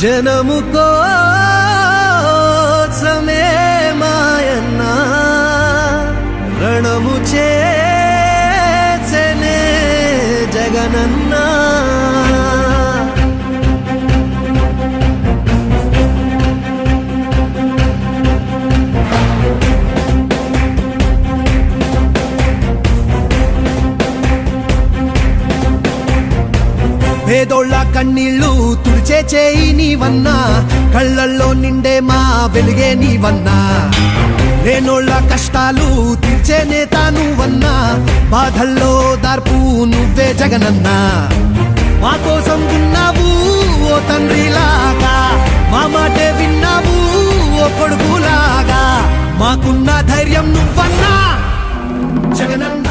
జనము కోసమే మాయన్న రణము చేసనే జగనన్నా. పేదోళ్ళ కన్నీళ్ళు తుడిచే చేయి నీవన్నా కళ్ళల్లో నిండే మా వెలిగే నీవన్నా. లేనోళ్ళ కష్టాలు తీర్చే నేత నువ్వన్నా బాధల్లో దార్పు నువ్వే జగనన్నా. మా కోసం ఉన్నావు ఓ తండ్రిలాగా మా మాటే విన్నావు ఓ కొడుకులాగా మాకున్న ధైర్యం నువ్వన్నా. జగనన్నా.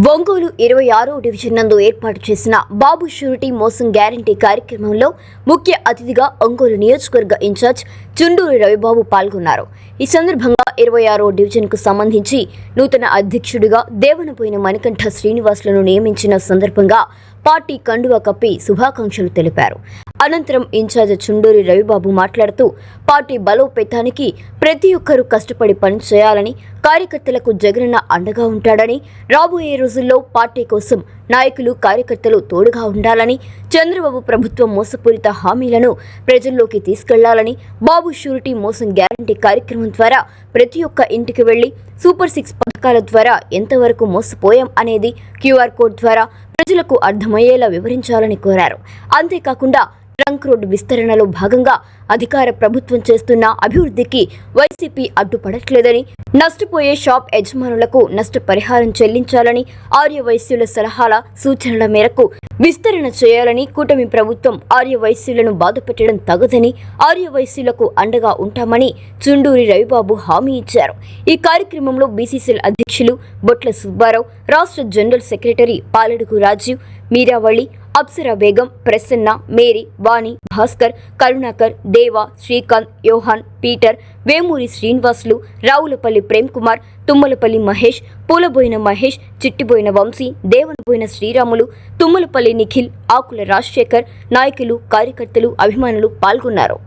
ఒంగోలు ఇరవై ఆరో డివిజన్ నందు ఏర్పాటు చేసిన బాబు షూరిటీ మోసం గ్యారంటీ కార్యక్రమంలో ముఖ్య అతిథిగా ఒంగోలు నియోజకవర్గ ఇన్ఛార్జ్ చుండూరి రవిబాబు పాల్గొన్నారు. ఈ సందర్భంగా ఇరవై ఆరో డివిజన్కు సంబంధించి నూతన అధ్యక్షుడిగా దేవనపోయిన మణికంఠ శ్రీనివాసులను నియమించిన సందర్భంగా పార్టీ కండువా కప్పి శుభాకాంక్షలు తెలిపారు. అనంతరం ఇన్ఛార్జ్ చుండూరి రవిబాబు మాట్లాడుతూ పార్టీ బలోపేతానికి ప్రతి ఒక్కరూ కష్టపడి పనిచేయాలని కార్యకర్తలకు జగనన్న అండగా ఉంటాడని రాబోయే రోజుల్లో పార్టీ కోసం నాయకులు కార్యకర్తలు తోడుగా ఉండాలని చంద్రబాబు ప్రభుత్వం మోసపూరిత హామీలను ప్రజల్లోకి తీసుకెళ్ళాలని బాబు షూరిటీ మోసం గ్యారంటీ కార్యక్రమం ద్వారా ప్రతి ఒక్క ఇంటికి వెళ్ళి సూపర్ సిక్స్ పథకాల ద్వారా ఎంతవరకు మోసపోయాం అనేది క్యూఆర్ కోడ్ ద్వారా ప్రజలకు అర్థమయ్యేలా వివరించాలని కోరారు. అంతేకాకుండా ట్రంక్ రోడ్డు విస్తరణలో భాగంగా అధికార ప్రభుత్వం చేస్తున్న అభివృద్ధికి వైసీపీ అడ్డుపడట్లేదని నష్టపోయే షాప్ యజమానులకు నష్టపరిహారం చెల్లించాలని ఆర్య వైశ్యుల సలహాల సూచనల మేరకు విస్తరణ చేయాలని కూటమి ప్రభుత్వం ఆర్య వైశ్యులను బాధపెట్టడం తగదని ఆర్య వైశ్యులకు అండగా ఉంటామని చుండూరి రవిబాబు హామీ ఇచ్చారు. ఈ కార్యక్రమంలో బీసీసీఎల్ అధ్యక్షులు బొట్ల సుబ్బారావు రాష్ట్ర general secretary Paladugu Rajiv Meeravali Apsara Begum Prasanna Mary Vani Bhaskar Karunakar Deva Srikanth Yohan Peter Vemuri Srinivasulu Ravulapalli Prem Kumar Tummalapalli Mahesh Pulaboina Mahesh Chittiboina Vamsi Devanaboina Sriramulu Tummalapalli Nikhil Akula Rajasekhar నాయకులు కార్యకర్తలు అభిమానులు పాల్గొన్నారు.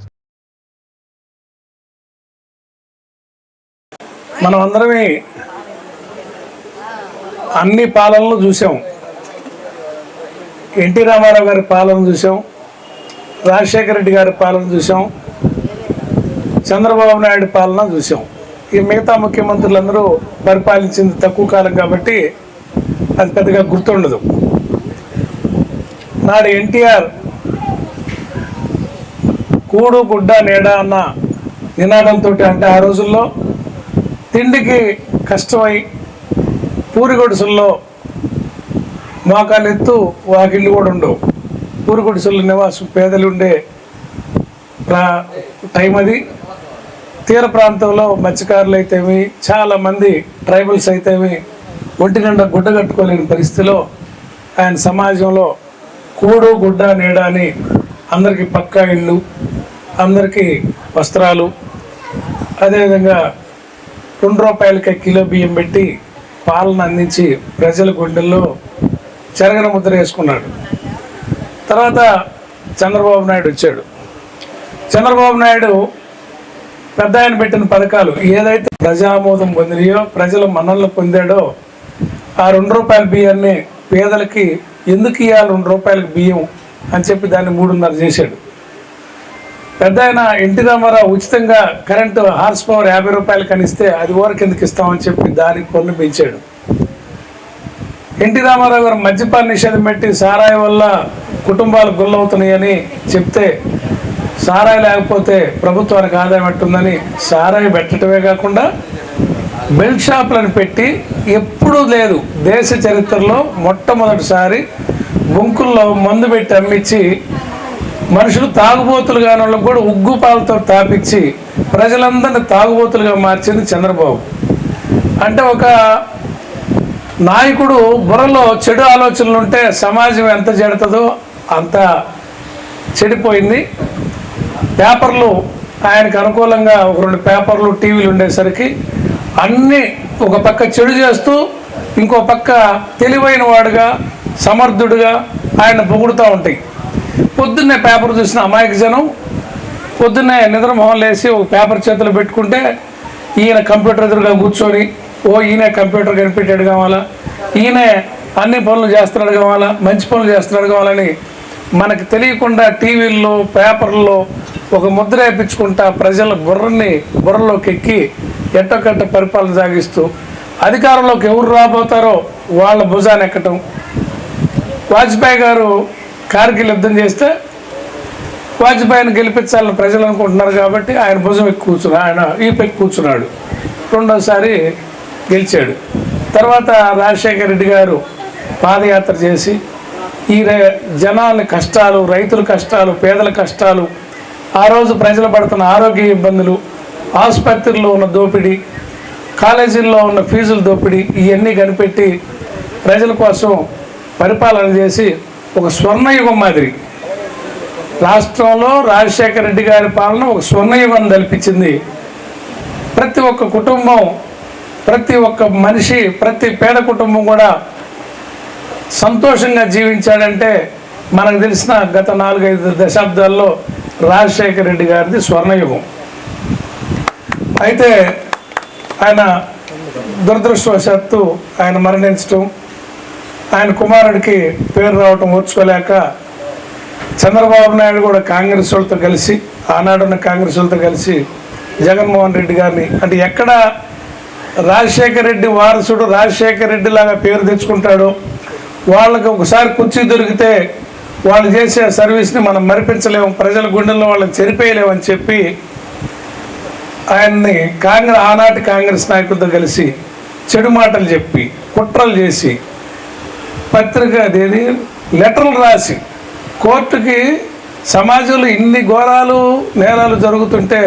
మనం అందరమే అన్ని పాలనలు చూసాం. NT Ramarao గారి పాలన చూసాం రాజశేఖర రెడ్డి గారి పాలన చూసాం చంద్రబాబు నాయుడు పాలన చూసాం. ఈ మిగతా ముఖ్యమంత్రులందరూ పరిపాలించింది తక్కువ కాలం కాబట్టి అది పెద్దగా గుర్తుండదు. నాడు ఎన్టీఆర్ కూడు గుడ్డ నీడ అన్న నినాదంతో అంటే ఆ రోజుల్లో తిండికి కష్టమై పూరిగొడుసుల్లో గుడిసెల్లో మోకాలెత్తు వాకిళ్ళు కూడా ఉండవు. పూరి గుడిసెల్లో నివాసం పేదలు ఉండే ప్రా టైం అది. తీర ప్రాంతంలో మత్స్యకారులు అయితేమి చాలామంది ట్రైబల్స్ అయితేమి ఒంటి నిండా గుడ్డ కట్టుకోలేని పరిస్థితిలో ఆయన సమాజంలో కూడు గుడ్డ నీడ అని అందరికీ పక్కా ఇళ్ళు అందరికీ వస్త్రాలు అదేవిధంగా రెండు రూపాయలకే కిలో బియ్యం పెట్టి పాలన అందించి ప్రజల గుండెల్లో చెరగన ముద్ర వేసుకున్నాడు. తర్వాత చంద్రబాబు నాయుడు వచ్చాడు. చంద్రబాబు నాయుడు పెద్ద ఆయన పెట్టిన పథకాలు ఏదైతే ప్రజామోదం పొందినాయో ప్రజల మన్నలు పొందాడో ఆ రెండు రూపాయల బియ్యాన్ని పేదలకి ఎందుకు ఇవ్వాలి రెండు రూపాయలకి బియ్యం అని చెప్పి దాన్ని మూడున్నర చేశాడు. పెద్ద ఆయన ఎన్టీ రామారావు ఉచితంగా కరెంటు హార్స్ పవర్ యాభై రూపాయలు కనిస్తే అది ఓర కిందకి ఇస్తామని చెప్పి దానికి పన్ను పెంచాడు. ఎన్టీ రామారావు గారు మద్యపాన నిషేధం పెట్టి సారాయి వల్ల కుటుంబాలు గుల్లవుతున్నాయని చెప్తే సారాయి లేకపోతే ప్రభుత్వానికి ఆదాయం ఎట్టుందని సారాయి పెట్టడమే కాకుండా బెల్ట్ షాపులను పెట్టి ఎప్పుడూ లేదు. దేశ చరిత్రలో మొట్టమొదటిసారి గుంకుల్లో మందు పెట్టి అమ్మించి మనుషులు తాగుబోతులు కాని వాళ్ళకు కూడా ఉగ్గుపాలతో తాపించి ప్రజలందరినీ తాగుబోతులుగా మార్చింది చంద్రబాబు. అంటే ఒక నాయకుడు బుర్రలో చెడు ఆలోచనలు ఉంటే సమాజం ఎంత చెడుతుందో అంత చెడిపోయింది. పేపర్లు ఆయనకు అనుకూలంగా ఒక రెండు పేపర్లు టీవీలు ఉండేసరికి అన్నీ ఒక పక్క చెడు చేస్తూ ఇంకో పక్క తెలివైన వాడుగా సమర్థుడుగా ఆయన పొగుడుతూ ఉంటాయి. పొద్దున్నే పేపర్ చూసిన అమాయక జనం పొద్దున్నే నిద్ర మొహం లేసి ఒక పేపర్ చేతిలో పెట్టుకుంటే ఈయన కంప్యూటర్ ఎదురుగా కూర్చొని ఓ ఈయన కంప్యూటర్ కనిపెట్టాడు కావాలా? ఈయన అన్ని పనులు చేస్తున్నాడు కావాలా? మంచి పనులు చేస్తున్నాడు కావాలని మనకు తెలియకుండా టీవీల్లో పేపర్లో ఒక ముద్ర వేయించుకుంటా ప్రజల బుర్రని బుర్రలోకి ఎక్కి ఎట్టకట్ట పరిపాలన సాగిస్తూ అధికారంలోకి ఎవరు రాబోతారో వాళ్ళ భుజాన్ని ఎక్కటం. వాజ్పేయి గారు కార్గిల్ యుద్ధం చేస్తే వాజ్పేయిని గెలిపించాలని ప్రజలు అనుకుంటున్నారు కాబట్టి ఆయన భుజం ఎక్కి కూర్చున్నాడు ఆయన ఈ కూర్చున్నాడు. రెండోసారి గెలిచాడు. తర్వాత రాజశేఖర రెడ్డి గారు పాదయాత్ర చేసి ఈ జనాల కష్టాలు రైతుల కష్టాలు పేదల కష్టాలు ఆ రోజు ప్రజలు పడుతున్న ఆరోగ్య ఇబ్బందులు ఆసుపత్రుల్లో ఉన్న దోపిడీ కాలేజీల్లో ఉన్న ఫీజుల దోపిడీ ఇవన్నీ కనిపెట్టి ప్రజల కోసం పరిపాలన చేసి ఒక స్వర్ణయుగం మాదిరి. రాష్ట్రంలో రాజశేఖర రెడ్డి గారి పాలన ఒక స్వర్ణయుగం కల్పించింది ప్రతి ఒక్క కుటుంబం ప్రతి ఒక్క మనిషి ప్రతి పేద కుటుంబం కూడా సంతోషంగా జీవించాడంటే మనకు తెలిసిన గత నాలుగైదు దశాబ్దాల్లో రాజశేఖర రెడ్డి గారిది స్వర్ణయుగం. అయితే ఆయన దురదృష్టవశాత్తు ఆయన మరణించటం ఆయన కుమారుడికి పేరు రావటం ఓర్చుకోలేక చంద్రబాబు నాయుడు కూడా కాంగ్రెస్ వాళ్ళతో కలిసి ఆనాడున్న కాంగ్రెస్ వాళ్ళతో కలిసి జగన్మోహన్ రెడ్డి గారిని అంటే ఎక్కడ రాజశేఖర రెడ్డి వారసుడు రాజశేఖర రెడ్డి లాగా పేరు తెచ్చుకుంటాడు. వాళ్ళకి ఒకసారి కుర్చీ దొరికితే వాళ్ళు చేసే సర్వీస్ని మనం మరిపించలేము ప్రజల గుండెల్లో వాళ్ళని చెరిపేయలేమని చెప్పి ఆయన్ని కాంగ్రెస్ ఆనాటి కాంగ్రెస్ నాయకులతో కలిసి చెడు మాటలు చెప్పి కుట్రలు చేసి పత్రిక అదేది లెటర్లు రాసి కోర్టుకి సమాజంలో ఇన్ని ఘోరాలు నేరాలు జరుగుతుంటే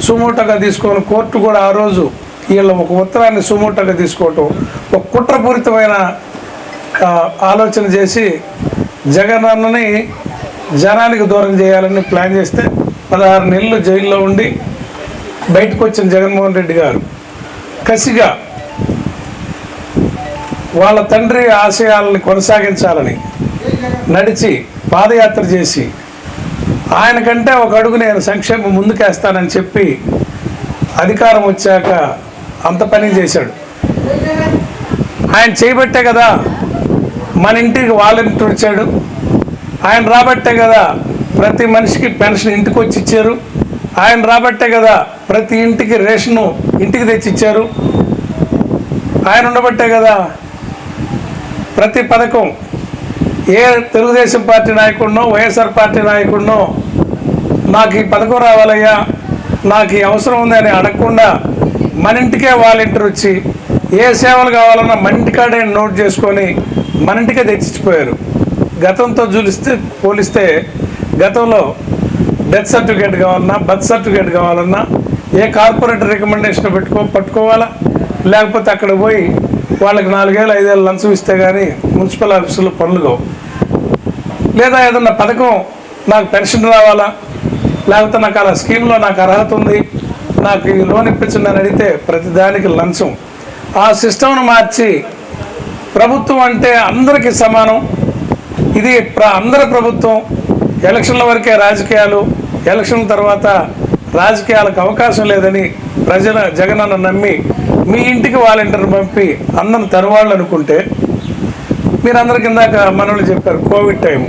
సుమోటగా తీసుకొని కోర్టు కూడా ఆ రోజు వీళ్ళ ఒక ఉత్తరాన్ని సుమోటగా తీసుకోవటం ఒక కుట్రపూరితమైన ఆలోచన చేసి జగన్ అన్నని జనానికి దూరం చేయాలని ప్లాన్ చేస్తే పదహారు నెలలు జైల్లో ఉండి బయటకు వచ్చిన జగన్మోహన్ రెడ్డి గారు కసిగా వాళ్ళ తండ్రి ఆశయాలని కొనసాగించాలని నడిచి పాదయాత్ర చేసి ఆయనకంటే ఒక అడుగు నేను సంక్షేమం ముందుకేస్తానని చెప్పి అధికారం వచ్చాక అంత పని చేశాడు. ఆయన చేయబట్టే కదా మన ఇంటికి వాలంటీర్ వచ్చాడు. ఆయన రాబట్టే కదా ప్రతి మనిషికి పెన్షన్ ఇంటికి వచ్చి ఇచ్చారు. ఆయన రాబట్టే కదా ప్రతి ఇంటికి రేషను ఇంటికి తెచ్చి ఇచ్చారు ఆయన ఉండబట్టే కదా ప్రతి పథకం ఏ తెలుగుదేశం పార్టీ నాయకుడినో వైఎస్ఆర్ పార్టీ నాయకుడినో నాకు ఈ పథకం రావాలయ్యా నాకు ఈ అవసరం ఉంది అని అడగకుండా మన ఇంటికే వాలంటీర్ వచ్చి ఏ సేవలు కావాలన్నా మన ఇంటికాడే నోట్ చేసుకొని మన ఇంటికే తెచ్చిపోయారు గతంతో చూలిస్తే పోలిస్తే గతంలో డెత్ సర్టిఫికేట్ కావాలన్నా బర్త్ సర్టిఫికేట్ కావాలన్నా ఏ కార్పొరేట్ రికమెండేషన్ పెట్టుకో పట్టుకోవాలా? లేకపోతే అక్కడ పోయి వాళ్ళకి నాలుగేళ్ళు ఐదేళ్ళు లంచం ఇస్తే కానీ మున్సిపల్ ఆఫీసులో పనులు కావు. లేదా ఏదన్నా పథకం నాకు పెన్షన్ రావాలా? లేకపోతే నాకు అలా స్కీమ్లో నాకు అర్హత ఉంది? నాకు ఈ లోన్ ఇప్పించండి అని అడిగితే ప్రతిదానికి లంచం. ఆ సిస్టమ్ను మార్చి ప్రభుత్వం అంటే అందరికీ సమానం. ఇది అందరి ప్రభుత్వం. ఎలక్షన్ల వరకే రాజకీయాలు. ఎలక్షన్ తర్వాత రాజకీయాలకు అవకాశం లేదని ప్రజల జగనన్న నమ్మి మీ ఇంటికి వాలంటీర్ పంపి అందరిని తెరవాళ్ళు అనుకుంటే మీరందరి కిందాక మనోళ్ళు చెప్పారు కోవిడ్ టైం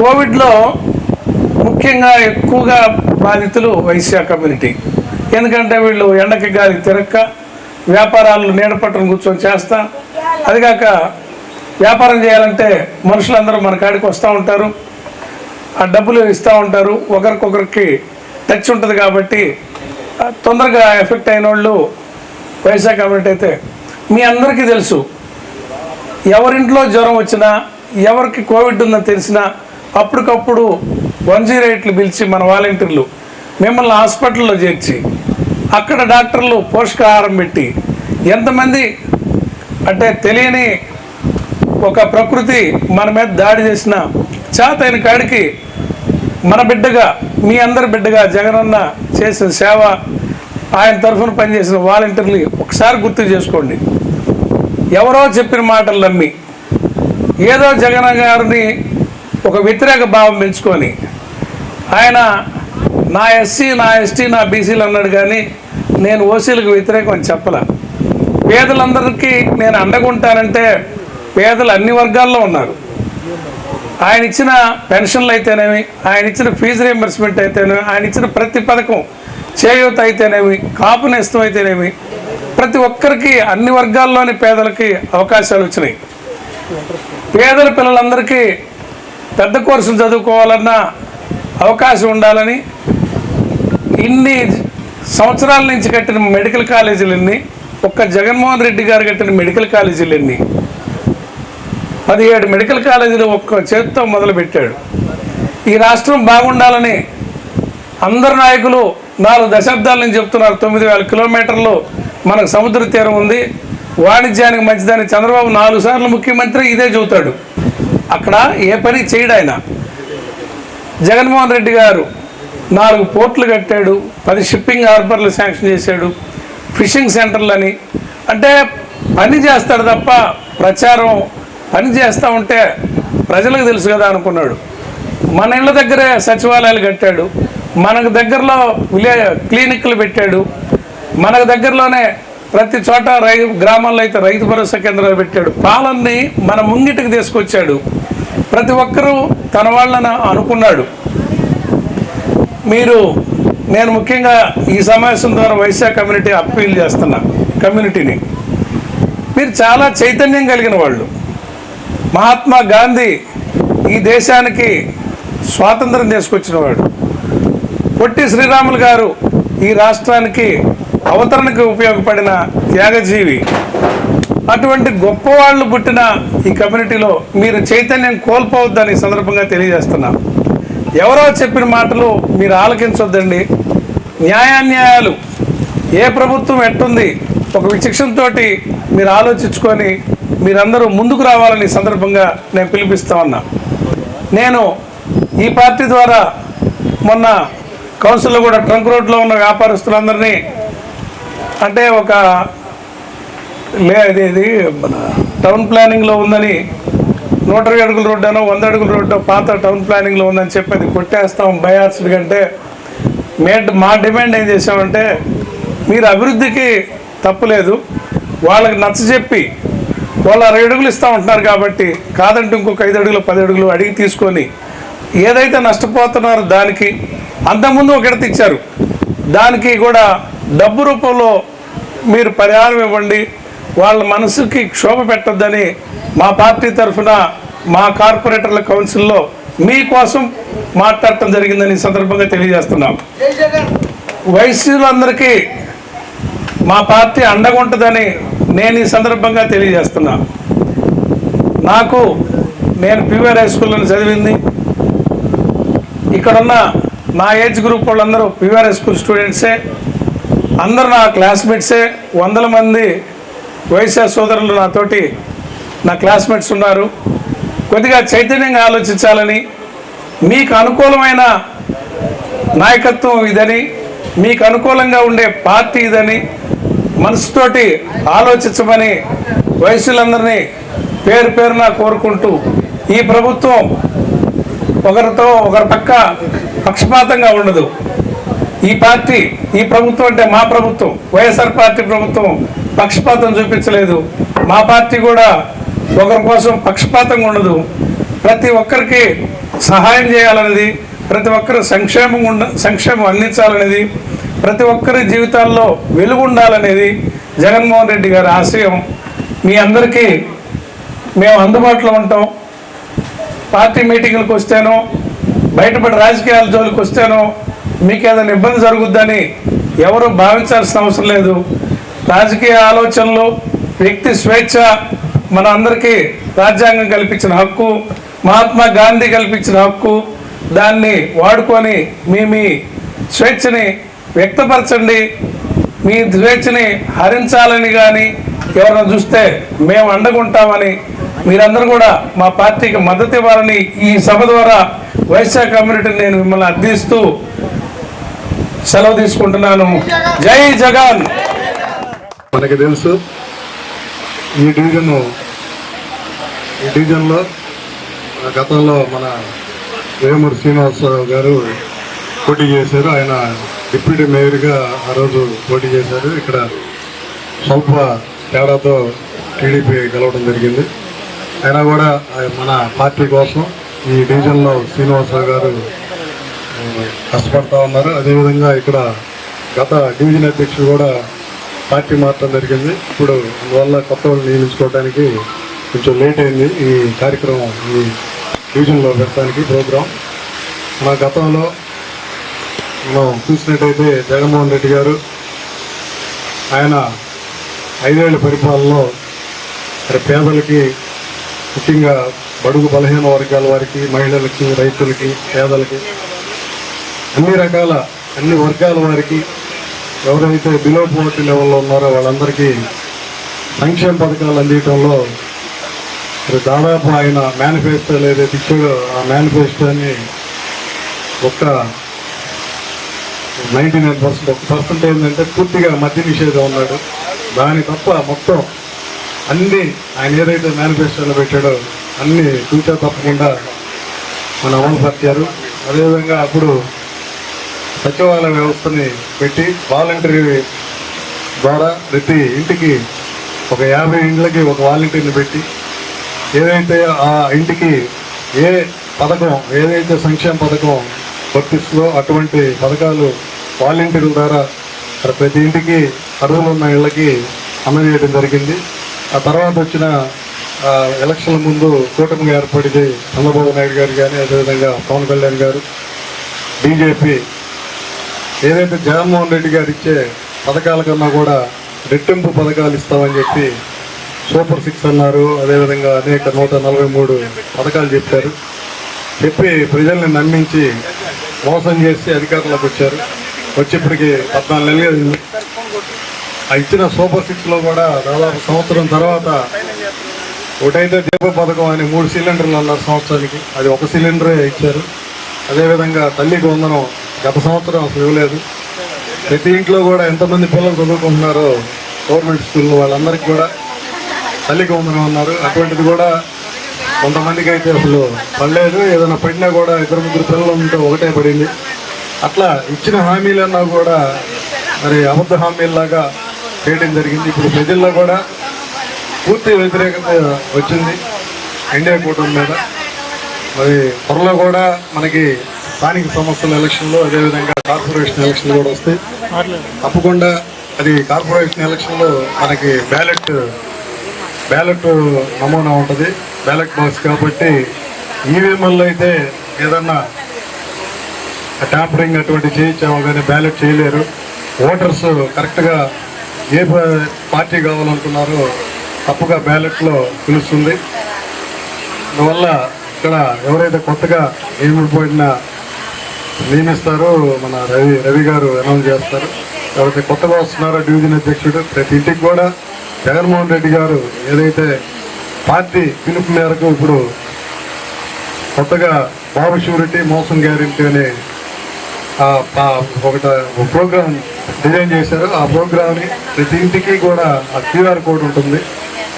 కోవిడ్లో ముఖ్యంగా ఎక్కువగా బాధితులు వైశ్య కమ్యూనిటీ. ఎందుకంటే వీళ్ళు ఎండకి గాలి తిరక్క వ్యాపారాలు నీడపట్టును కూర్చొని చేస్తా. అదిగాక వ్యాపారం చేయాలంటే మనుషులందరూ మన కాడికి వస్తూ ఉంటారు. ఆ డబ్బులు ఇస్తూ ఉంటారు. ఒకరికొకరికి టచ్ ఉంటుంది కాబట్టి తొందరగా ఎఫెక్ట్ అయిన వాళ్ళు వైసా కమ్యూనిటీ అయితే మీ అందరికీ తెలుసు. ఎవరింట్లో జ్వరం వచ్చినా ఎవరికి కోవిడ్ ఉందని తెలిసినా అప్పటికప్పుడు వన్ జీరో ఎయిట్లు పిలిచి మన వాలంటీర్లు మిమ్మల్ని హాస్పిటల్లో చేర్చి అక్కడ డాక్టర్లు పోషకాహారం పెట్టి ఎంతమంది అంటే తెలియని ఒక ప్రకృతి మన మీద దాడి చేసిన చేతైన కాడికి మన బిడ్డగా మీ అందరి బిడ్డగా జగనన్న చేసిన సేవ ఆయన తరఫున పనిచేసిన వాలంటీర్లు ఒకసారి గుర్తు చేసుకోండి. ఎవరో చెప్పిన మాటలు నమ్మి ఏదో జగన్ గారిని ఒక వ్యతిరేక భావం పెంచుకొని ఆయన నా ఎస్సీ నా ఎస్టీ నా బీసీలు అన్నాడు కానీ నేను ఓసీలకు వ్యతిరేకం అని చెప్పలే. పేదలందరికీ నేను అండగుంటానంటే పేదలు అన్ని వర్గాల్లో ఉన్నారు. ఆయన ఇచ్చిన పెన్షన్లు అయితేనేమి ఆయన ఇచ్చిన ఫీజు రియంబర్స్మెంట్ అయితేనేమి ఆయన ఇచ్చిన ప్రతి పథకం చేయూత అయితేనేమి కాపు నేస్తం అయితేనేమి ప్రతి ఒక్కరికి అన్ని వర్గాల్లోని పేదలకి అవకాశాలు వచ్చినాయి. పేదల పిల్లలందరికీ పెద్ద కోర్సులు చదువుకోవాలన్న అవకాశం ఉండాలని ఇన్ని సంవత్సరాల నుంచి కట్టిన మెడికల్ కాలేజీలు ఎన్ని ఒక్క జగన్మోహన్ రెడ్డి గారు కట్టిన మెడికల్ కాలేజీలు ఎన్ని పదిహేడు మెడికల్ కాలేజీలు ఒక్క చేతితో మొదలుపెట్టాడు. ఈ రాష్ట్రం బాగుండాలని అందరు నాయకులు నాలుగు దశాబ్దాల నుంచి చెప్తున్నారు. తొమ్మిది వేల కిలోమీటర్లు మనకు సముద్ర తీరం ఉంది. వాణిజ్యానికి మంచిదని చంద్రబాబు నాలుగు సార్లు ముఖ్యమంత్రి ఇదే చెబుతాడు. అక్కడ ఏ పని చేయడాయన జగన్మోహన్ రెడ్డి గారు నాలుగు పోర్ట్లు కట్టాడు పది షిప్పింగ్ హార్బర్లు శాంక్షన్ చేశాడు ఫిషింగ్ సెంటర్లని అంటే పని చేస్తాడు తప్ప ప్రచారం పని చేస్తూ ఉంటే ప్రజలకు తెలుసు కదా అనుకున్నాడు. మన ఇళ్ళ దగ్గరే సచివాలయాలు కట్టాడు మనకు దగ్గరలో విలే క్లినిక్లు పెట్టాడు మనకు దగ్గరలోనే ప్రతి చోట రై గ్రామాల్లో అయితే రైతు భరోసా కేంద్రాలు పెట్టాడు. పాలన్నీ మన ముంగిటికి తీసుకొచ్చాడు. ప్రతి ఒక్కరూ తన వాళ్ళని అనుకున్నాడు. మీరు నేను ముఖ్యంగా ఈ సమావేశం ద్వారా వైశ్య కమ్యూనిటీ అప్పీల్ చేస్తున్నా కమ్యూనిటీని. మీరు చాలా చైతన్యం కలిగిన వాళ్ళు. మహాత్మా గాంధీ ఈ దేశానికి స్వాతంత్రం తీసుకొచ్చిన వాడు. పొట్టి శ్రీరాములు గారు ఈ రాష్ట్రానికి అవతరణకు ఉపయోగపడిన త్యాగజీవి. అటువంటి గొప్ప వాళ్ళు పుట్టిన ఈ కమ్యూనిటీలో మీరు చైతన్యం కోల్పోవద్దని సందర్భంగా తెలియజేస్తున్నాను ఎవరో చెప్పిన మాటలు మీరు ఆలకించొద్దండి. న్యాయాన్యాయాలు. ఏ ప్రభుత్వం ఎట్టుంది ఒక విచక్షణతో మీరు ఆలోచించుకొని మీరందరూ ముందుకు రావాలని సందర్భంగా నేను పిలిపిస్తా ఉన్నా. నేను ఈ పార్టీ ద్వారా మొన్న కౌన్సిల్లో కూడా ట్రంక్ రోడ్లో ఉన్న వ్యాపారస్తులందరినీ అంటే ఒక లే ఇది ఇది మన టౌన్ ప్లానింగ్లో ఉందని నూట ఇరవై అడుగుల రోడ్డు అనో వంద అడుగుల రోడ్డు పాత టౌన్ ప్లానింగ్లో ఉందని చెప్పి అది కొట్టేస్తాం బయార్స్డ్ కంటే. మే మా డిమాండ్ ఏం చేసామంటే మీరు అభివృద్ధికి తప్పులేదు వాళ్ళకి నచ్చ చెప్పి వాళ్ళు అరవై అడుగులు ఇస్తూ ఉంటున్నారు కాబట్టి కాదంటే ఇంకొక ఐదు అడుగులు పది అడుగులు అడిగి తీసుకొని ఏదైతే నష్టపోతున్నారో దానికి అంతకుముందు ఒక ఎడత ఇచ్చారు. దానికి కూడా డబ్బు రూపంలో మీరు పరిహారం ఇవ్వండి వాళ్ళ మనసుకి క్షోభ పెట్టొద్దని మా పార్టీ తరఫున మా కార్పొరేటర్ల కౌన్సిల్లో మీకోసం మాట్లాడటం జరిగిందని ఈ సందర్భంగా తెలియజేస్తున్నాం. వైశ్యులందరికీ మా పార్టీ అండగా ఉంటుందని నేను ఈ సందర్భంగా తెలియజేస్తున్నా. నాకు నేను పివిఆర్ హై స్కూల్లో చదివింది. ఇక్కడున్న నా ఏజ్ గ్రూప్ వాళ్ళందరూ పివిఆర్ హై స్కూల్ స్టూడెంట్సే. అందరు నా క్లాస్మేట్సే. వందల మంది వైఎస్ఆర్ సోదరులు నాతోటి నా క్లాస్మేట్స్ ఉన్నారు. కొద్దిగా చైతన్యంగా ఆలోచించాలని మీకు అనుకూలమైన నాయకత్వం ఇదని మీకు అనుకూలంగా ఉండే పార్టీ ఇదని మనసుతోటి ఆలోచించమని వయసులందరినీ పేరు పేరున కోరుకుంటూ ఈ ప్రభుత్వం ఒకరితో ఒకరి పక్క పక్షపాతంగా ఉండదు. ఈ పార్టీ ఈ ప్రభుత్వం అంటే మా ప్రభుత్వం వైఎస్ఆర్ పార్టీ ప్రభుత్వం పక్షపాతం చూపించలేదు. మా పార్టీ కూడా ఒకరి కోసం పక్షపాతంగా ఉండదు. ప్రతి ఒక్కరికి సహాయం చేయాలనేది ప్రతి ఒక్కరు సంక్షేమం ఉండ సంక్షేమం అందించాలనేది ప్రతి ఒక్కరి జీవితాల్లో వెలుగు ఉండాలనేది జగన్మోహన్ రెడ్డి గారి ఆశయం. మీ అందరికీ మేము అందుబాటులో ఉంటాం. పార్టీ మీటింగులకు వస్తేనో బయటపడి రాజకీయాల జోలికి వస్తేనో మీకు ఏదైనా ఇబ్బంది జరుగుద్దని ఎవరు భావించాల్సిన అవసరం లేదు. రాజకీయ ఆలోచనలు వ్యక్తి స్వేచ్ఛ మన అందరికీ రాజ్యాంగం కల్పించిన హక్కు మహాత్మా గాంధీ కల్పించిన హక్కు దాన్ని వాడుకొని మీ మీ స్వేచ్ఛని వ్యక్తపరచండి మీ స్వేచ్ఛని హరించాలని కానీ ఎవరైనా చూస్తే మేము అండగుంటామని మీరందరూ కూడా మా పార్టీకి మద్దతు ఇవ్వాలని ఈ సభ ద్వారా వైశాఖ కమ్యూనిటీని నేను మిమ్మల్ని అర్థిస్తూ సెలవు తీసుకుంటున్నాను. జై జగన్! మనకి తెలుసు ఈ డివిజన్ ఈ డివిజన్లో గతంలో మన వేమూరు శ్రీనివాసరావు గారు పోటీ చేశారు. ఆయన డిప్యూటీ మేయర్గా ఆ రోజు పోటీ చేశారు. ఇక్కడ స్వల్ప తేడాతో టీడీపీ గెలవడం జరిగింది. అయినా కూడా మన పార్టీ కోసం ఈ డివిజన్లో శ్రీనివాసరావు గారు కష్టపడతా ఉన్నారు. అదేవిధంగా ఇక్కడ గత డివిజన్ అధ్యక్షుడు కూడా పార్టీ మార్చడం జరిగింది. ఇప్పుడు అందువల్ల కొత్త వాళ్ళు నియమించుకోవడానికి కొంచెం లేట్ అయింది ఈ కార్యక్రమం ఈ డివిజన్లో పెట్టడానికి ప్రోగ్రాం. మా గతంలో మనం చూసినట్టయితే జగన్మోహన్ రెడ్డి గారు ఆయన ఐదేళ్ళ పరిపాలనలో మరి పేదలకి ముఖ్యంగా బడుగు బలహీన వర్గాల వారికి మహిళలకి రైతులకి పేదలకి అన్ని రకాల అన్ని వర్గాల వారికి ఎవరైతే బిలో పోవర్టీ లెవెల్లో ఉన్నారో వాళ్ళందరికీ సంక్షేమ పథకాలు అందించడంలో మరి దాదాపు ఆయన మేనిఫెస్టోలు ఏదైతే ఇచ్చాడో ఆ మేనిఫెస్టోని ఒక్క నైంటీ నైన్ పర్సెంట్ ఒక పర్సెంట్ ఏంటంటే పూర్తిగా మద్య నిషేధం ఉన్నాడు. దాని తప్ప మొత్తం అన్ని ఆయన ఏదైతే మేనిఫెస్టోలో పెట్టాడో అన్ని తూచా తప్పకుండా మన అమలు పరిచారు. అదేవిధంగా అప్పుడు సచివాలయ వ్యవస్థని పెట్టి వాలంటరీ ద్వారా ప్రతి ఇంటికి ఒక యాభై ఇండ్లకి ఒక వాలంటీర్ని పెట్టి ఏదైతే ఆ ఇంటికి ఏ పథకం ఏదైతే సంక్షేమ పథకం వర్తిస్తుందో అటువంటి పథకాలు వాలంటీర్ల ద్వారా ప్రతి ఇంటికి అర్హులు ఉన్న ఇళ్ళకి అందజేయడం జరిగింది. ఆ తర్వాత వచ్చిన ఎలక్షన్ల ముందు కూటమిగా ఏర్పడింది చంద్రబాబు నాయుడు గారు కానీ అదేవిధంగా పవన్ కళ్యాణ్ గారు బీజేపీ ఏదైతే జగన్మోహన్ రెడ్డి గారు ఇచ్చే పథకాల కన్నా కూడా రెట్టింపు పథకాలు ఇస్తామని చెప్పి సూపర్ సిక్స్ అన్నారు. అదేవిధంగా అనేక నూట నలభై మూడు పథకాలు చెప్పారు. చెప్పి ప్రజల్ని నమ్మించి మోసం చేసి అధికారంలోకి వచ్చారు. వచ్చేప్పటికి పద్నాలుగు నెలలు అయింది. ఆ ఇచ్చిన సూపర్ సిక్స్లో కూడా దాదాపు సంవత్సరం తర్వాత ఒకటైతే దీప పథకం అని మూడు సిలిండర్లు అన్నారు సంవత్సరానికి. అది ఒక సిలిండరే ఇచ్చారు. అదేవిధంగా తల్లికి వందనం గత సంవత్సరం అసలు ఇవ్వలేదు. ప్రతి ఇంట్లో కూడా ఎంతమంది పిల్లలు చదువుకుంటున్నారో గవర్నమెంట్ స్కూల్లో వాళ్ళందరికీ కూడా తల్లికి వందనం ఉన్నారు అటువంటిది కూడా కొంతమందికి అయితే అసలు పడలేదు. ఏదైనా పడినా కూడా ఇద్దరు ముగ్గురు పిల్లలు ఉంటే ఒకటే పడింది. అట్లా ఇచ్చిన హామీలన్నా కూడా మరి అబద్ధ హామీల్లాగా చేయడం జరిగింది. ఇప్పుడు ప్రజల్లో కూడా పూర్తి వ్యతిరేకత వచ్చింది. ఎన్డీఏ కూటమి మీద. మరి త్వరలో కూడా మనకి స్థానిక సంస్థల ఎలక్షన్లు అదేవిధంగా కార్పొరేషన్ ఎలక్షన్లు కూడా వస్తాయి. తప్పకుండా అది కార్పొరేషన్ ఎలక్షన్లో మనకి బ్యాలెట్ బ్యాలెట్ నమూనా ఉంటుంది. బ్యాలెట్ బాక్స్ కాబట్టి ఈవీఎంఎల్లో అయితే ఏదన్నా ట్యాంపరింగ్ అటువంటి చేయించామో కానీ బ్యాలెట్ చేయలేరు. ఓటర్స్ కరెక్ట్గా ఏ పార్టీ కావాలనుకున్నారో తప్పుగా బ్యాలెట్లో పిలుస్తుంది. అందువల్ల ఇక్కడ ఎవరైతే కొత్తగా నియమిపోయిన నియమిస్తారు మన రవి రవి గారు అనౌన్స్ చేస్తారు. కాబట్టి కొత్తగా వస్తున్నారో డివిజన్ అధ్యక్షుడు. ప్రతి ఇంటికి కూడా జగన్మోహన్ రెడ్డి గారు ఏదైతే పార్టీ పిలుపు మేరకు ఇప్పుడు కొత్తగా బాబు షూరిటీ మోసం గ్యారెంటీ అనే ఒకట ఒక ప్రోగ్రామ్ డిజైన్ చేశారు. ఆ ప్రోగ్రామ్ని ప్రతి ఇంటికి కూడా ఆ క్యూఆర్ కోడ్ ఉంటుంది.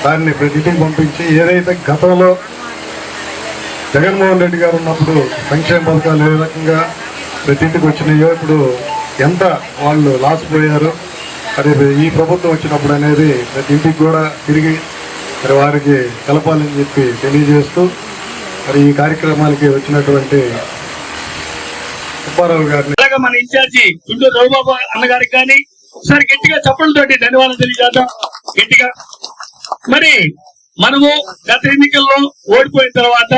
దాన్ని ప్రతి ఇంటికి పంపించి ఏదైతే గతంలో జగన్మోహన్ రెడ్డి గారు ఉన్నప్పుడు సంక్షేమ పథకాలు ఏ రకంగా ప్రతి ఇంటికి వచ్చినాయో ఇప్పుడు ఎంత వాళ్ళు లాస్ పోయారో మరి ఈ ప్రభుత్వం వచ్చినప్పుడు అనేది ప్రతి ఇంటికి కూడా తిరిగి మరి వారికి కలపాలని చెప్పి తెలియజేస్తూ మరి ఈ కార్యక్రమాలకి వచ్చినటువంటి సుబ్బారావు గారిని మన ఇన్ఛార్జి చుండూరు రఘుబాబు అన్నగారికి కానీ సార్ గట్టిగా చప్పలతోటి ధన్యవాదాలు తెలియజేద్దాం. గట్టిగా. మరి మనము గత ఎన్నికల్లో ఓడిపోయిన తర్వాత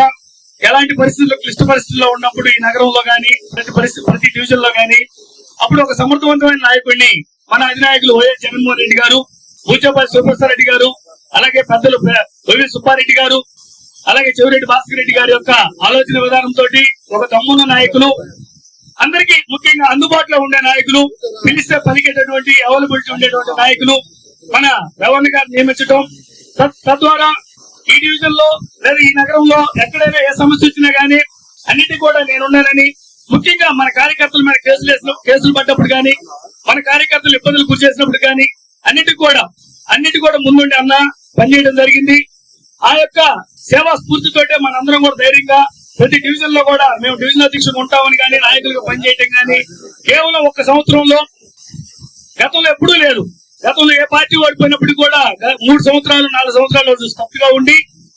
ఎలాంటి పరిస్థితుల్లో క్లిష్ట పరిస్థితుల్లో ఉన్నప్పుడు ఈ నగరంలో కానీ ప్రతి పరిస్థితి ప్రతి డివిజన్లో గాని అప్పుడు ఒక సమర్థవంతమైన నాయకుడిని మన అధినాయకులు వైఎస్ జగన్మోహన్ రెడ్డి గారు పూజాపల్లి సూపర్స్టార్ రెడ్డి గారు అలాగే పెద్దలు వైవి సుబ్బారెడ్డి గారు అలాగే చెవిరెడ్డి భాస్కర్ రెడ్డి గారి యొక్క ఆలోచన విధానంతో ఒక దమ్మున్న నాయకులు అందరికీ ముఖ్యంగా అందుబాటులో ఉండే నాయకులు పిలిస్తే పలికేటటువంటి అవైలబిలిటీ ఉండేటువంటి నాయకులు మన రవణ గారు నియమించడం తద్వారా ఈ డివిజన్లో లేదా ఈ నగరంలో ఎక్కడైనా ఏ సమస్య వచ్చినా గానీ అన్నిటి కూడా నేనున్నానని ముఖ్యంగా మన కార్యకర్తల మీద కేసులు వేసిన కేసులు పడ్డప్పుడు గానీ మన కార్యకర్తలు ఇబ్బందులు గురి చేసినప్పుడు గానీ అన్నిటి కూడా అన్నిటి కూడా ముందుండి అన్న పనిచేయడం జరిగింది. ఆ యొక్క సేవా స్ఫూర్తితోటే మనందరం కూడా ధైర్యంగా ప్రతి డివిజన్లో కూడా మేము డివిజన్ అధ్యక్షులు ఉంటామని కానీ నాయకులుగా పనిచేయటం కానీ కేవలం ఒక్క సంవత్సరంలో గతంలో ఎప్పుడూ లేదు. గతంలో ఏ పార్టీ ఓడిపోయినప్పుడు కూడా మూడు సంవత్సరాలు నాలుగు సంవత్సరాలు తప్పుగా ఉండి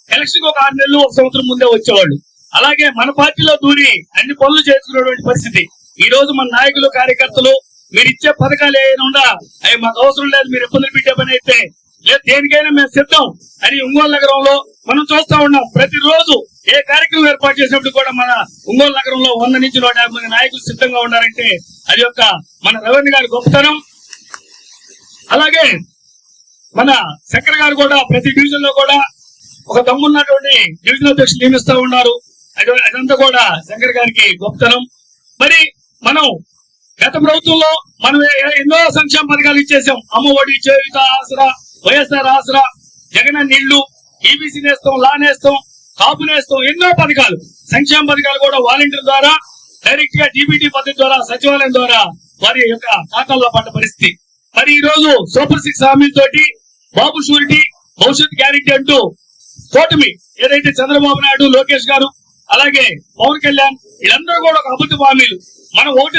ఎలక్షన్ ఒక ఆరు నెలలు ఒక సంవత్సరం ముందే వచ్చేవాళ్ళు. అలాగే మన పార్టీలో దూరి అన్ని పనులు చేసుకునేటువంటి పరిస్థితి. ఈ రోజు మన నాయకులు కార్యకర్తలు మీరు ఇచ్చే పథకాలు ఏమైనా ఉందా? అవి మాకు అవసరం లేదు మీరు ఇబ్బందులు పెట్టే పని అయితే. లేదు దేనికైనా మేము సిద్ధం. అని ఒంగోలు నగరంలో మనం చూస్తా ఉన్నాం. ప్రతిరోజు ఏ కార్యక్రమం ఏర్పాటు చేసినప్పుడు కూడా మన ఒంగోలు నగరంలో వంద నుంచి నూట యాభై మంది నాయకులు సిద్ధంగా ఉన్నారంటే అది యొక్క మన రవీంద్ర గారి గొప్పతనం. అలాగే మన శంకర్ గారు కూడా ప్రతి డివిజన్లో కూడా ఒక దమ్మున్నటువంటి డివిజన్ అధ్యక్షులు నియమిస్తూ ఉన్నారు. అదంతా కూడా శంకర్ గారికి గొప్పతనం. మరి మనం గత ప్రభుత్వంలో మనం ఎన్నో సంక్షేమ పథకాలు ఇచ్చేసాం. అమ్మఒడి చేయుత ఆసరా వైఎస్ఆర్ ఆసరా జగన్ నీళ్ళు ఈబీసీ నేస్తాం లా నేస్తాం కాపు నేస్తాం ఎన్నో పథకాలు. సంక్షేమ పథకాలు కూడా వాలంటీర్ ద్వారా డైరెక్ట్గా డిబిటీ పద్ధతి ద్వారా సచివాలయం ద్వారా వారి యొక్క ఖాతాల్లో పడ్డ పరిస్థితి. మరి ఈ రోజు సూపర్ సిక్స్ హామీలతోటి బాబు షూరిటీ భవిష్యత్ గ్యారెంటీ అంటూ కూటమి ఏదైతే చంద్రబాబు నాయుడు లోకేష్ గారు అలాగే పవన్ కళ్యాణ్ వీళ్ళందరూ కూడా ఒక అబద్ధ హామీలు. మనం ఒకటి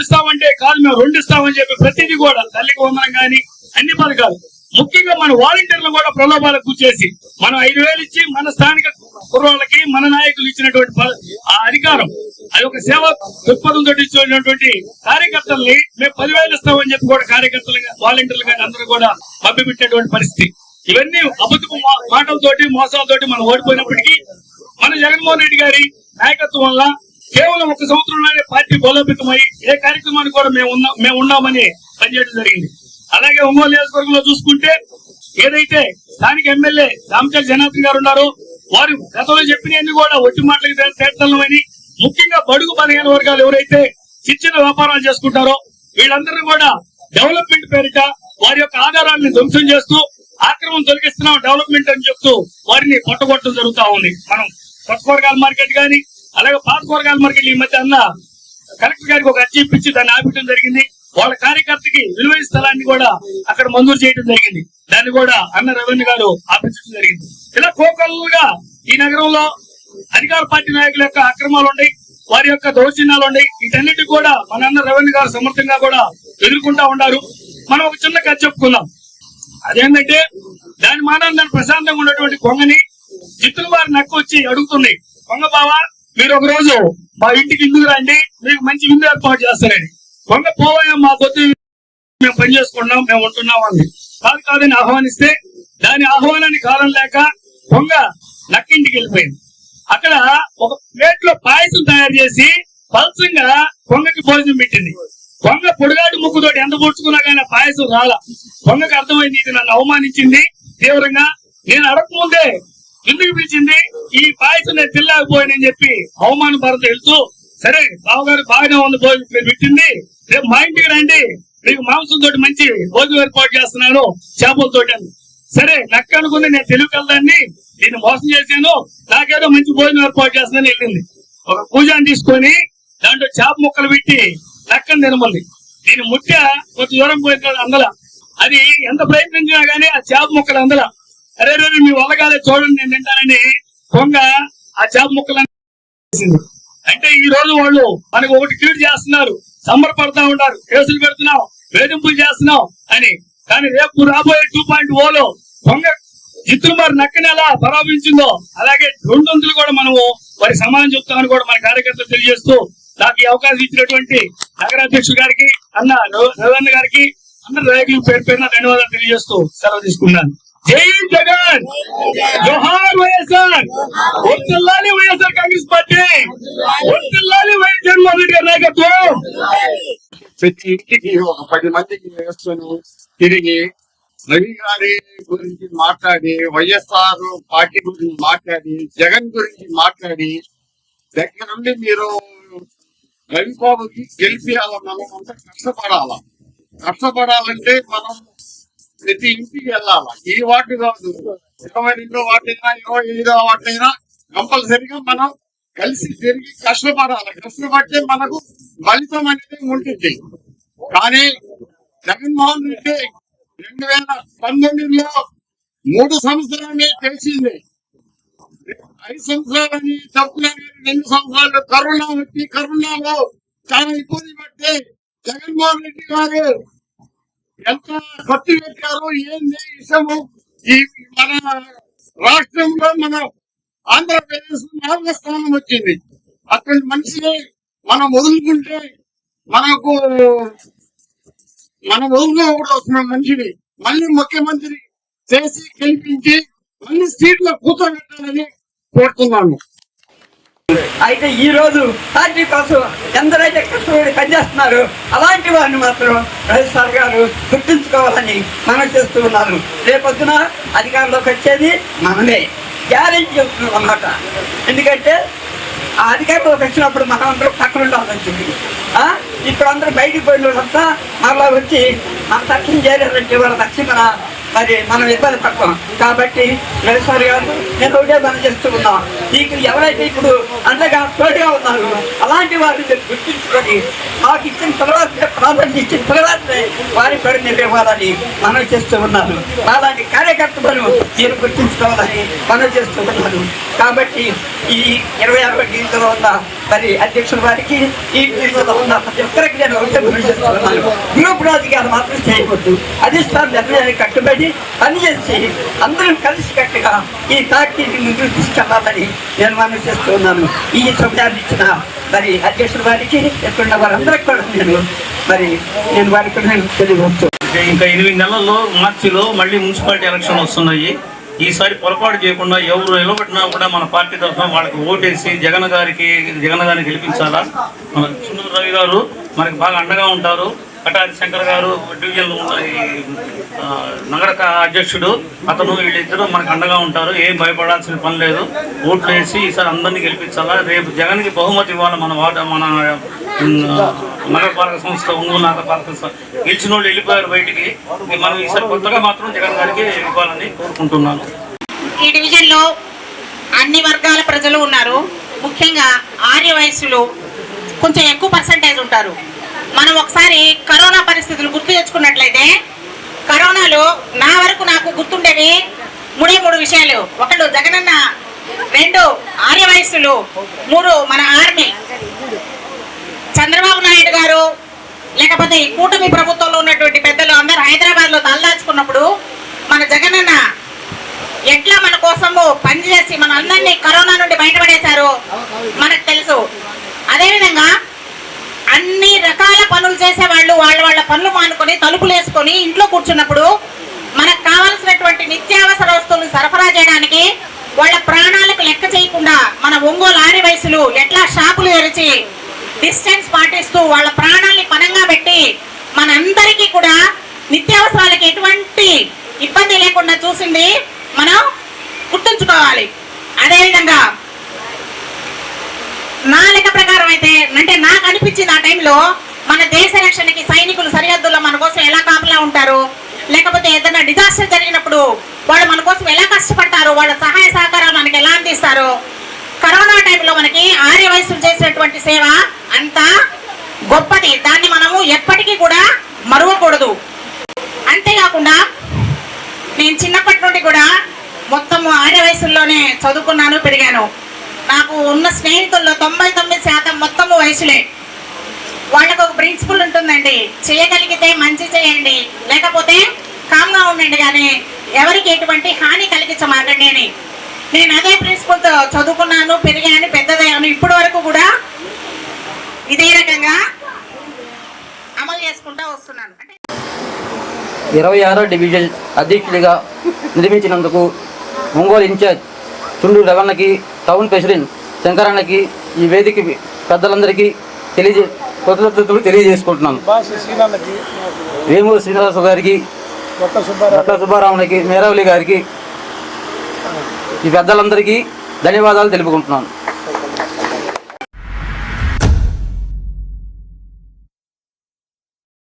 కాదు మేము రెండు ఇస్తామని చెప్పి ప్రతిదీ కూడా తల్లికి వందనం కానీ అన్ని పథకాలు. ముఖ్యంగా మన వాలంటీర్లు కూడా ప్రలోభాలకు గుర్చేసి మనం ఐదు వేలు ఇచ్చి మన స్థానిక కుర్రోళ్ళకి మన నాయకులు ఇచ్చినటువంటి ఆ అధికారం అది ఒక సేవ దృక్పథంతో ఇచ్చినటువంటి కార్యకర్తల్ని మేము పదివేలు ఇస్తామని చెప్పి కూడా కార్యకర్తలు వాలంటీర్లు కానీ అందరూ కూడా పంపిపెట్టినటువంటి పరిస్థితి. ఇవన్నీ అబద్ధపు మాటలతోటి మోసాలతోటి మనం ఓడిపోయినప్పటికీ మన జగన్మోహన్ రెడ్డి గారి నాయకత్వం వల్ల కేవలం ఒక సంవత్సరంలోనే పార్టీ బలోపేతమై ఏ కార్యక్రమానికి కూడా మేము ఉన్నాం మేము ఉన్నామని పనిచేయడం జరిగింది. అలాగే ఒంగోలు నియోజకవర్గంలో చూసుకుంటే ఏదైతే స్థానిక ఎమ్మెల్యే రామచంద్ర జనార్దన్ గారు ఉన్నారో వారు గతంలో చెప్పినవన్నీ కూడా ఒట్టి మాటలకు తేటతల్లమని ముఖ్యంగా బడుగు బలహీన వర్గాలు ఎవరైతే చిన్న వ్యాపారాలు చేసుకుంటారో వీళ్ళందరినీ కూడా డెవలప్మెంట్ పేరిట వారి యొక్క ఆధారాన్ని ధ్వంసం చేస్తూ ఆక్రమం తొలగిస్తున్నాం డెవలప్మెంట్ అని చెప్తూ వారిని కొట్టగొట్టడం జరుగుతా ఉంది. మనం కొత్త కూరగాయల మార్కెట్ గాని అలాగే పాత కూరగాయల మార్కెట్ ఈ మధ్య అన్న కలెక్టర్ గారికి ఒక అర్జీ ఇప్పించి దాన్ని ఆపించడం జరిగింది. వాళ్ళ కార్యకర్తకి విలువైన స్థలాన్ని కూడా అక్కడ మంజూరు చేయడం జరిగింది. దాన్ని కూడా అన్న రెవెన్యూ గారు ఆపించడం జరిగింది. ఇలా కోకలుగా ఈ నగరంలో అధికార పార్టీ నాయకుల యొక్క అక్రమాలు ఉన్నాయి వారి యొక్క దౌర్జన్యాలు ఉన్నాయి. వీటన్నిటి కూడా మన అన్న రెవెన్యూ గారు సమర్థంగా కూడా ఎదుర్కొంటా ఉన్నారు. మనం ఒక చిన్న కథ చెప్పుకుందాం. అదేంటంటే దాని మానాన్ని దాని ప్రశాంతంగా ఉన్నటువంటి కొంగని జిత్తుల వారి నక్క వచ్చి అడుగుతుంది కొంగ బావా మీరు ఒక రోజు మా ఇంటికి ఇందుకు రండి మీకు మంచి విందు ఏర్పాటు చేస్తారని కొంగ పోవా మా కొద్ది మేము పని చేసుకుంటున్నాం మేము ఉంటున్నాం అని. కాదు కాదని ఆహ్వానిస్తే దాని ఆహ్వానాన్ని కాలం లేక కొంగ నక్కింటికి వెళ్ళిపోయింది. అక్కడ ఒక ప్లేట్లో పాయసం తయారు చేసి పలసంగా కొంగకి భోజనం పెట్టింది. కొంగ పొడిగాడు ముక్కుతోటి ఎంత పుచ్చుకున్నా కానీ పాయసం రాల. కొంగకి అర్థమైంది ఇది నన్ను అవమానించింది తీవ్రంగా. నేను అడగకముందే ఎందుకు పిలిచింది ఈ పాయసం నేను తిల్లాకపోయానని చెప్పి అవమాన భరత వెళ్తూ సరే బావగారు బాగానే ఉంది భోజనం మీరు పెట్టింది. రేపు మా ఇంటికి రండి. మీకు మాంసం తోటి మంచి భోజనం ఏర్పాటు చేస్తున్నాను. చేపలతోటి అని. సరే నక్క అనుకుంది నేను తెలివికల్దాన్ని నేను మోసం చేశాను. నాకేదో మంచి భోజనం ఏర్పాటు చేస్తానని వెళ్ళింది. ఒక పూజాన్ని తీసుకొని దాంట్లో చేప ముక్కలు పెట్టి నక్కను తినమంది దీని ముట్ట కొంత దూరం పోయిన అందల. అది ఎంత ప్రయత్నించినా గానీ ఆ చేప ముక్కలు అందల. అరే రే మీ వల్ల చూడండి నేను తింటానని కొంగ ఆ చేప ముక్కలు చేసింది అంటే ఈ రోజు వాళ్ళు మనకు ఒకటి కీడు చేస్తున్నారు. సంబరపడతా ఉంటారు. కేసులు పెడుతున్నాం. వేధింపులు చేస్తున్నాం అని. కానీ రేపు రాబోయే టూ పాయింట్ ఓలో దొంగ ఇద్దరు మరి నక్కని ఎలా పరాపించిందో అలాగే రెండొంతులు కూడా మనము వారి సమానం చెప్తామని కూడా మన కార్యకర్తలు తెలియజేస్తూ నాకు ఈ అవకాశం ఇచ్చినటువంటి నగరాధ్యక్షుడు గారికి అన్న రవ- రవీంద్ర గారికి అందరు నాయకులు పేరు పేరున ధన్యవాదాలు తెలియజేస్తూ సెలవు తీసుకున్నాను జై జగన్! జోహార్ వైఎస్ఆర్! వర్తిల్లాలి వైఎస్ఆర్ కాంగ్రెస్ పార్టీ! వర్తిల్లాలి వైఎస్ జగన్మోహన్ రెడ్డి గారి నాయకత్వం! ప్రతి ఇంటికి ఒక పది మందికి వేసుకొని తిరిగి రవి గారి గురించి మాట్లాడి వైఎస్ఆర్ పార్టీ గురించి మాట్లాడి జగన్ గురించి మాట్లాడి దగ్గర నుండి మీరు రవిబాబుకి గెలిపియాల మనం అంతా కష్టపడాల? కష్టపడాలంటే మనం ప్రతి ఇంటికి వెళ్ళాల? ఈ వార్డు కాదు. ఇరవై రెండో వార్డు అయినా ఇరవై ఐదో వార్డు అయినా కంపల్సరిగా మనం కలిసి తిరిగి కష్టపడాలి. కష్టపడితే మనకు ఫలితం అనేది ఉంటుంది. కానీ జగన్మోహన్ రెడ్డి రెండు వేల పంతొమ్మిదిలో మూడు సంవత్సరాలే తెలిసింది ఐదు సంవత్సరాలని తప్పులని రెండు సంవత్సరాలు కరోనా వచ్చి కరోనాలో చాలా ఇబ్బంది పడితే జగన్మోహన్ రెడ్డి గారు ఎంత ఖర్చు పెట్టారు ఏంది విషయము ఈ మన రాష్ట్రంలో మన ఆంధ్రప్రదేశ్ నాలుగో స్థానం వచ్చింది. అటువంటి మనిషిని మనం వదులుకుంటే మనకు మనం వదులుకోకూడదు వస్తున్న మనిషిని మళ్ళీ ముఖ్యమంత్రి చేసి గెలిపించి మళ్ళీ సీట్లో కూర్చోబెట్టాలని కోరుతున్నాను. అయితే ఈ రోజు పార్టీ కోసం ఎందరైతే కష్టపడి పనిచేస్తున్నారు అలాంటి వారిని మాత్రం రాజస్థాన్ గారు గుర్తుంచుకోవాలని మనం చేస్తూ ఉన్నారు. రేపొద్దున అధికారంలోకి వచ్చేది మనమే. గ్యారెంటీ చెప్తున్నాం అన్నమాట. ఎందుకంటే ఆ అధికారంలోకి వచ్చినప్పుడు మనం అందరూ పక్కన ఉండాలని చెప్పి ఇప్పుడు అందరూ బయటికి పోయిన వాళ్ళంతా మళ్ళా వచ్చి మన తక్షణం చేరారంటే వాళ్ళ తక్షణ మరి మనం ఇబ్బంది పడతాం. కాబట్టి వ్యవసాయ గారు నేను ఒకటే మనం చేస్తూ ఉన్నాం. మీకు ఎవరైతే ఇప్పుడు అండగా తోడుగా ఉన్నారు అలాంటి వారిని మీరు గుర్తించుకొని మాకు ఇచ్చిన తర్వాత ప్రాధాన్యత ఇచ్చిన తర్వాతనే వారి పేరు మీరు ఇవ్వాలని మనం చేస్తూ ఉన్నారు అలాంటి కార్యకర్తలను మీరు గుర్తించుకోవాలని మనం చేస్తూ ఉన్నారు కాబట్టి ఈ ఇరవై అరవై డివిజన్లో ఉన్న మరి అధ్యక్షుల వారికి ఈ డివిజన్లో ఉన్న ప్రతి ఒక్కరికి నేను ఒకటే గుర్తిస్తున్నాను గ్రూప్ రాజకీయాలు మాత్రం చేయకూడదు. అధిష్టాన నిర్ణయాన్ని కట్టుబడి పనిచేసి అందరం కలిసి కట్టుగా ఈ పార్టీని ముందుకు తీసుకెళ్ళాలని నేను మనం చేస్తున్నాను ఈ సమయాన్ని ఇచ్చిన మరి అధ్యక్షుల వారికి ఎక్కడున్న వారందరికీ కూడా నేను మరి నేను వారికి కూడా నేను తెలియవచ్చు ఇంకా ఎనిమిది నెలల్లో మార్చిలో మళ్ళీ మున్సిపాలిటీ ఎలక్షన్ వస్తున్నాయి. ఈసారి పొరపాటు చేయకుండా ఎవరు నిలబడినా కూడా మన పార్టీ తరఫున వాళ్ళకి ఓటేసి జగన్ గారికి జగన్ గారిని గెలిపించాలా? మన రవి గారు మనకి బాగా అండగా ఉంటారు. కటారి శంకర్ గారు డివిజన్ నగర అధ్యక్షుడు అతను వీళ్ళిద్దరూ మనకు అండగా ఉంటారు. ఏం భయపడాల్సిన పని లేదు. ఓట్లు వేసి ఈసారి అందరినీ గెలిపించాలా? రేపు జగన్కి బహుమతి ఇవ్వాలి? మన వార్డు మన నగరపాలక సంస్థ ఒంగోలు నగరపాలక సంస్థ గెలిచిన వాళ్ళు వెళ్ళిపోయారు బయటికి. మనం ఈసారి కొత్తగా మాత్రం జగన్ గారికి ఇవ్వాలని కోరుకుంటున్నాను. ఈ డివిజన్లో అన్ని వర్గాల ప్రజలు ఉన్నారు. ముఖ్యంగా ఆర్య వయస్సులు కొంచెం ఎక్కువ పర్సంటేజ్ ఉంటారు. మనం ఒకసారి కరోనా పరిస్థితులు గుర్తు తెచ్చుకున్నట్లయితే కరోనాలో నా వరకు నాకు గుర్తుండేవి మూడే మూడు విషయాలు. ఒకళ్ళు జగనన్న రెండు ఆర్య వయస్సులు మూడు మన ఆర్మీ. చంద్రబాబు నాయుడు గారు లేకపోతే ఈ కూటమి ప్రభుత్వంలో ఉన్నటువంటి పెద్దలు అందరూ హైదరాబాద్లో తలదాచుకున్నప్పుడు మన జగనన్న ఎట్లా మన కోసము పనిచేసి మన అందరినీ కరోనా నుండి బయటపడేశారు మనకు తెలుసు. అదేవిధంగా చేసేవాళ్ళు చేసే వాళ్ళు వాళ్ళ వాళ్ళ పనులు మానుకొని తలుపులు వేసుకొని ఇంట్లో కూర్చున్నప్పుడు మనకు కావాల్సినటువంటి నిత్యావసర వస్తువులు సరఫరా చేయడానికి వాళ్ళ ప్రాణాలకు లెక్క చేయకుండా మన ఒంగోలు ఆరి వయసులు ఎట్లా షాపులు తెరిచి డిస్టెన్స్ పాటిస్తూ వాళ్ళ ప్రాణాల్ని పనంగా పెట్టి మనందరికీ కూడా నిత్యావసరాలకి ఎటువంటి ఇబ్బంది లేకుండా చూసింది మనం గుర్తుంచుకోవాలి. అదేవిధంగా నా లెక్క ప్రకారం అయితే అంటే నాకు అనిపించింది ఆ టైంలో మన దేశ రక్షణకి సైనికులు సరిహద్దుల్లో మన కోసం ఎలా కాపలా ఉంటారు? లేకపోతే ఏదైనా డిజాస్టర్ జరిగినప్పుడు వాళ్ళు మన కోసం ఎలా కష్టపడతారు? వాళ్ళ సహాయ సహకారాలు మనకి ఎలా అందిస్తారు? కరోనా టైంలో మనకి ఆర్య వయసులు చేసినటువంటి సేవ అంత గొప్పది. దాన్ని మనము ఎప్పటికీ కూడా మరవకూడదు. అంతేకాకుండా నేను చిన్నప్పటి నుండి కూడా మొత్తం ఆర్య వయసుల్లోనే చదువుకున్నాను పెరిగాను. నాకు ఉన్న స్నేహితుల్లో తొంభై తొమ్మిది శాతం మొత్తము వయసులే. వాళ్ళకు ఒక ప్రిన్సిపల్ ఉంటుందండి. చేయగలిగితే మంచి చేయండి. లేకపోతే కామ్గా ఉండండి కానీ ఎవరికి ఎటువంటి హాని కలిగించమాకండి అని. నేను అదే ప్రిన్సిపల్తో చదువుకున్నాను పెరిగాను పెద్దదయ్యాను. ఇప్పటి వరకు కూడా ఇదే రకంగా అమలు చేసుకుంటూ వస్తున్నాను. ఇరవై ఆరో డివిజన్ అధ్యక్షుడిగా నిర్మించినందుకు ఒంగోలు ఇన్ఛార్జ్ చుండూరు రవణకి టౌన్ ప్రెసిడెంట్ శంకరన్నకి ఈ వేదిక పెద్దలందరికీ తెలియజే కృతజ్ఞతలు తెలియజేసుకుంటున్నాను. వేమూరు శ్రీనివాస గారికి రట్ల సుబ్బారావునికి మేరవలి గారికి ఈ పెద్దలందరికీ ధన్యవాదాలు తెలుపుకుంటున్నాను.